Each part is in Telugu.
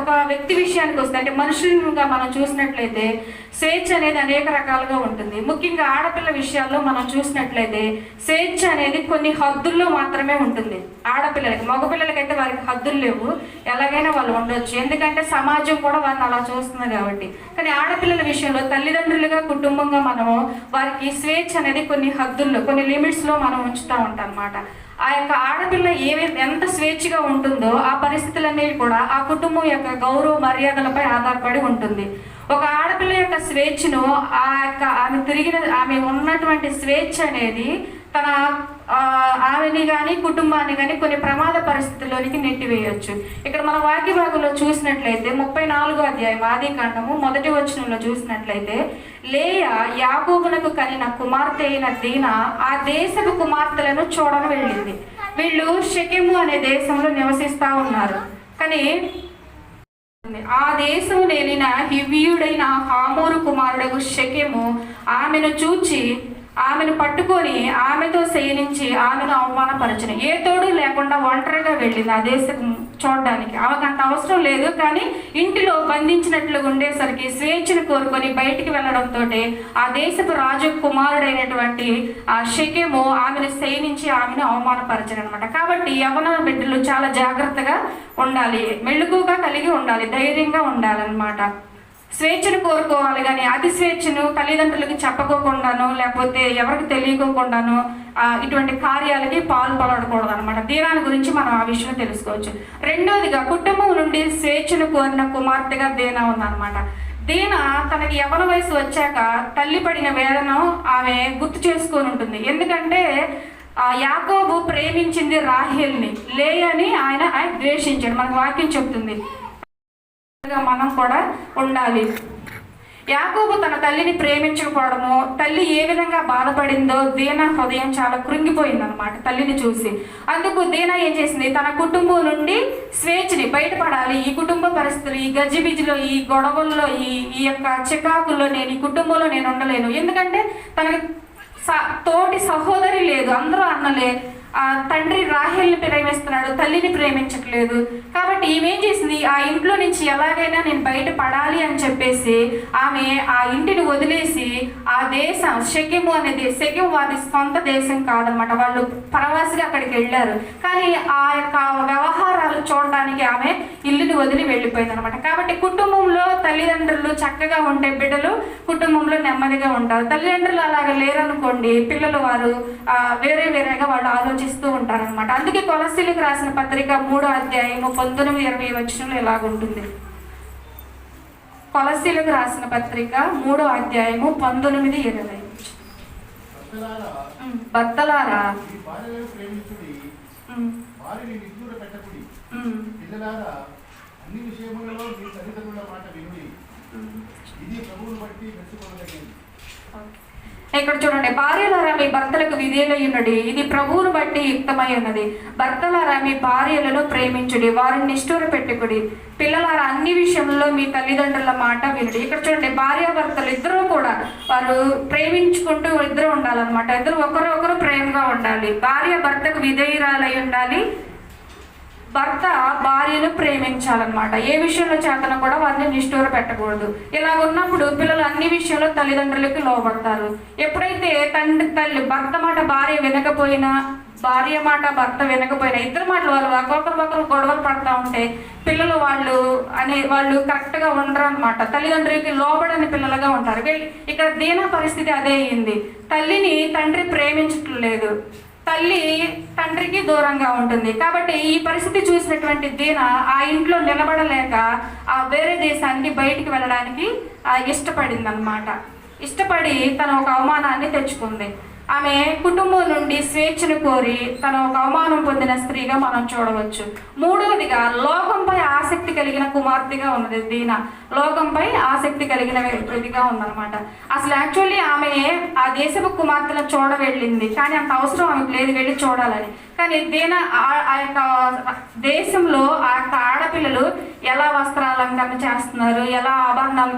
ఒక వ్యక్తి విషయానికి వస్తే అంటే మనుషులుగా మనం చూసినట్లయితే స్వేచ్ఛ అనేది అనేక రకాలుగా ఉంటుంది. ముఖ్యంగా ఆడపిల్ల విషయాల్లో మనం చూసినట్లయితే స్వేచ్ఛ అనేది కొన్ని హద్దుల్లో మాత్రమే ఉంటుంది. ఆడపిల్లలకి మగపిల్లలకైతే వారికి హద్దులు లేవు. ఎలాగైనా వాళ్ళు ఉండొచ్చు. ఎందుకంటే సమాజం కూడా వారిని అలా చూస్తుంది కాబట్టి. కానీ ఆడపిల్లల విషయంలో తల్లిదండ్రులుగా కుటుంబంగా మనము వారికి స్వేచ్ఛ అనేది కొన్ని హద్దుల్లో కొన్ని లిమిట్స్లో మనం ఉంచుతూ ఉంటాం అన్నమాట ఆ యొక్క ఆడపిల్ల ఏవే ఎంత స్వేచ్ఛగా ఉంటుందో ఆ పరిస్థితులనేవి కూడా ఆ కుటుంబం యొక్క గౌరవ మర్యాదలపై ఆధారపడి ఉంటుంది. ఒక ఆడపిల్ల యొక్క స్వేచ్ఛను ఆ యొక్క ఆమె తిరిగిన ఆమె ఉన్నటువంటి స్వేచ్ఛ అనేది తన ఆమెని కానీ కుటుంబాన్ని కానీ కొన్ని ప్రమాద పరిస్థితుల్లోనికి నెట్టివేయచ్చు. ఇక్కడ మన వాక్య భాగంలో చూసినట్లయితే ముప్పై నాలుగో అధ్యాయం ఆది కాండము మొదటి వచనంలో చూసినట్లయితే లేయ యాకోబునకు కలిగిన కుమార్తె అయిన దీన ఆ దేశపు కుమార్తెలను చూడని వెళ్ళింది. వీళ్ళు షెకెము అనే దేశంలో నివసిస్తా ఉన్నారు. కానీ ఆ దేశం నేలిన హివ్యుడైన హామోరు కుమారుడకు షకెము ఆమెను చూచి ఆమెను పట్టుకొని ఆమెతో శయనించి ఆమెను అవమానపరచను. ఏ తోడు లేకుండా ఒంటరిగా వెళ్ళింది ఆ దేశం చూడడానికి. ఆమెకు అంత అవసరం లేదు కానీ ఇంటిలో బంధించినట్లుగా ఉండేసరికి స్వేచ్ఛను కోరుకొని బయటికి వెళ్ళడంతో ఆ దేశపు రాజు కుమారుడైనటువంటి ఆ షకేము ఆమెను శయనించి ఆమెను అవమానపరచను అనమాట కాబట్టి యవన బిడ్డలు చాలా జాగ్రత్తగా ఉండాలి. మెళుకుగా కలిగి ఉండాలి. ధైర్యంగా ఉండాలన్నమాట. స్వేచ్ఛను కోరుకోవాలి కానీ అతి స్వేచ్ఛను తల్లిదండ్రులకు చెప్పకోకుండాను లేకపోతే ఎవరికి తెలియకోకుండాను ఇటువంటి కార్యాలకి పాల్పడకూడదు అనమాట దీనాన్ని గురించి మనం ఆ విషయం తెలుసుకోవచ్చు. రెండోదిగా కుటుంబం నుండి స్వేచ్ఛను కోరిన కుమార్తెగా దీనా ఉందన్నమాట. దీన తనకి యవన వయసు వచ్చాక తల్లి పడిన వేదన ఆమె గుర్తు చేసుకొని ఉంటుంది. ఎందుకంటే ఆ యాకోబు ప్రేమించింది రాహేల్ని. లేయని ఆయన ఆయన ద్వేషించాడు. మనకు వాక్యం చెప్తుంది. గా మనం కూడా ఉండాలి. యాకోబు తన తల్లిని ప్రేమించకపోవడము తల్లి ఏ విధంగా బాధపడిందో దీన హృదయం చాలా కృంగిపోయిందనమాట తల్లిని చూసి. అందుకు దీన ఏం చేసింది? తన కుటుంబం నుండి స్వేచ్ఛని బయటపడాలి. ఈ కుటుంబ పరిస్థితులు ఈ గజిబిజిలో ఈ గొడవల్లో ఈ ఈ యొక్క చికాకుల్లో నేను ఈ కుటుంబంలో నేను ఉండలేను. ఎందుకంటే తనకి స- తోటి సహోదరి లేదు అందరూ అన్నలే. తండ్రి రాహేల్ని ప్రేమిస్తున్నాడు తల్లిని ప్రేమించట్లేదు. కాబట్టి ఈమె ఏం చేసింది? ఆ ఇంట్లో నుంచి ఎలాగైనా నేను బయట పడాలి అని చెప్పేసి ఆమె ఆ ఇంటిని వదిలేసి ఆ దేశం షెకెము అనేది షెకెము వారి సొంత దేశం కాదనమాట. వాళ్ళు పరవాసిగా అక్కడికి వెళ్ళారు. కానీ ఆ యొక్క వ్యవహారాలు చూడడానికి ఆమె ఇల్లుని వదిలి వెళ్ళిపోయింది అనమాట కాబట్టి కుటుంబంలో తల్లిదండ్రులు చక్కగా ఉంటే బిడ్డలు కుటుంబంలో నెమ్మదిగా ఉంటారు. తల్లిదండ్రులు అలాగ లేరనుకోండి పిల్లలు వారు వేరే వేరేగా వాళ్ళు ఆలోచిస్తూ ఉంటారనమాట అందుకే కొలసీలకు రాసిన పత్రిక మూడో అధ్యాయము పంతొమ్మిది ఇరవై వచనంలో ఇలాగుంటుంది కొలసీలకు రాసిన పత్రిక మూడో అధ్యాయము పంతొమ్మిది ఇరవై. భర్తలారా అన్ని విషయములలో మీ తల్లిదండ్రుల మాట వినుడి. ఉమ్. ఇది ప్రభువును బట్టి మెచ్చుకోదగింది ఇక్కడ చూడండి భార్యలారా మీ భర్తలకు విధేయులై ఉన్నది ఇది ప్రభువును బట్టి యుక్తమై ఉన్నది భర్తలారా మీ భార్యలను ప్రేమించుడి వారిని నిష్ఠూర పెట్టుకుడి. పిల్లలారా అన్ని విషయంలో మీ తల్లిదండ్రుల మాట వినుడి. ఇక్కడ చూడండి భార్యాభర్తలు ఇద్దరూ కూడా వారు ప్రేమించుకుంటూ ఇద్దరు ఉండాలన్నమాట. ఇద్దరు ఒకరు ఒకరు ప్రేమగా ఉండాలి. భార్య భర్తకు విధేయురాలై ఉండాలి. భర్త భార్యను ప్రేమించాలన్నమాట. ఏ విషయంలో చేతన కూడా వారిని నిష్ఠూర పెట్టకూడదు. ఇలా ఉన్నప్పుడు పిల్లలు అన్ని విషయంలో తల్లిదండ్రులకి లోపడతారు ఎప్పుడైతే తండ్రి తల్లి భర్త మాట భార్య వినకపోయినా భార్య మాట భర్త వినకపోయినా ఇద్దరు మాటలు వాళ్ళు ఒకరికొకరు ఒకరు గొడవలు పడతా ఉంటే పిల్లలు వాళ్ళు అనే వాళ్ళు కరెక్ట్గా ఉండరు అనమాట తల్లిదండ్రులకి లోబడని పిల్లలుగా ఉంటారు. ఇక్కడ దీన పరిస్థితి అదే అయింది. తల్లిని తండ్రి ప్రేమించట్లేదు. తల్లి తండ్రికి దూరంగా ఉంటుంది. కాబట్టి ఈ పరిస్థితి చూసినటువంటి దీన ఆ ఇంట్లో నిలబడలేక ఆ వేరే దేశానికి బయటికి వెళ్ళడానికి ఇష్టపడింది అనమాట ఇష్టపడి తన ఒక అవమానాన్ని తెచ్చుకుంది. ఆమె కుటుంబం నుండి స్వేచ్ఛను కోరి తన ఒక అవమానం పొందిన స్త్రీగా మనం చూడవచ్చు. మూడవదిగా లోకంపై ఆసక్తి కలిగిన కుమార్తెగా ఉన్నది దీన. లోకంపై ఆసక్తి కలిగిన వ్యక్తిగా ఉందన్నమాట. అసలు యాక్చువల్లీ ఆమె ఆ దేశపు కుమార్తెను చూడవెళ్ళింది. కానీ అంత అవసరం ఆమెకు లేదు వెళ్ళి చూడాలని. కానీ దీన ఆ- ఆ యొక్క దేశంలో ఆ యొక్క ఆడపిల్లలు ఎలా వస్త్రాలంకరణ చేస్తున్నారు ఎలా ఆభరణాలు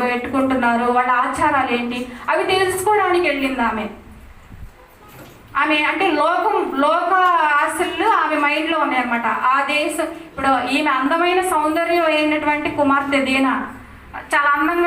పెట్టుకుంటున్నారు వాళ్ళ ఆచారాలు ఏంటి అవి తెలుసుకోవడానికి వెళ్ళింది ఆమె. ఆమె అంటే లోకం లోక ఆశలు ఆమె మైండ్లో ఉన్నాయన్నమాట. ఆ దేశం ఇప్పుడు ఈమె అందమైన సౌందర్యం అయినటువంటి కుమార్తె దీన. చాలా అందంగా